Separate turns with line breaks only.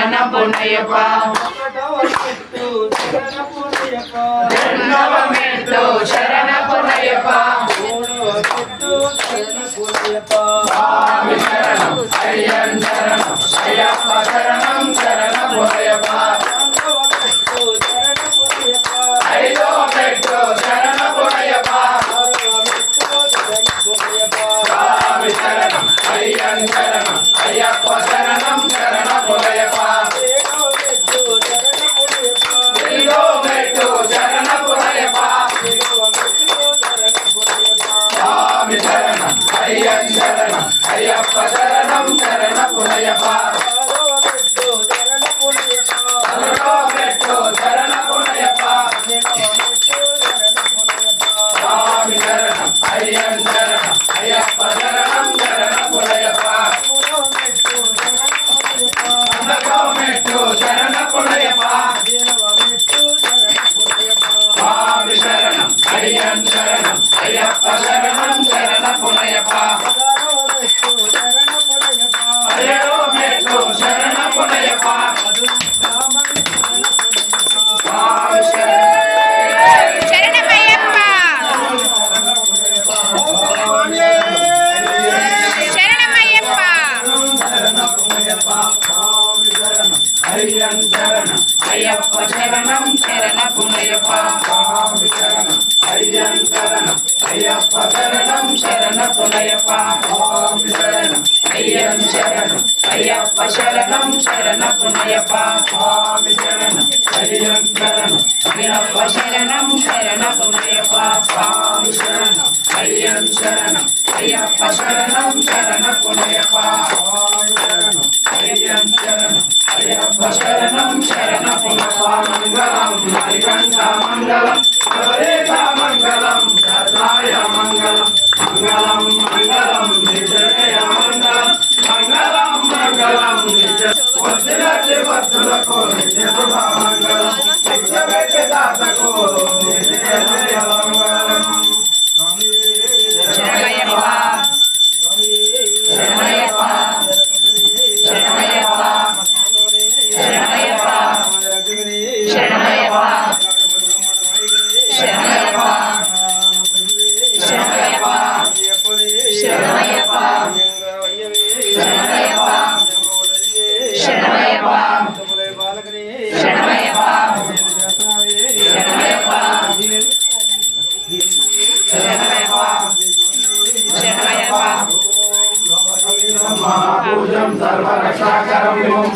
పునయప రెండవ మెట్టు శరణ పునయప స్వామి శరణం. అయ్యన్ హరియం శరణం. అయ్యప్ప శరణం శరణ పునయప స్వామి శరణం. అయ్యన్ శరణం అయ్యప్ప శరణం శరణ పునయప స్వామి శరణం. అయ్యన్ శరణం అయ్యప్ప శరణం శరణ పునయప స్వామి శరణం. అయ్యన్ శరణం అయ్యప్ప శరణం శరణ పునయప స్వామి శరణం. అయ్యన్ శరణం అయ్యప్ప శరణం శరణ పునయప சக்கரமும்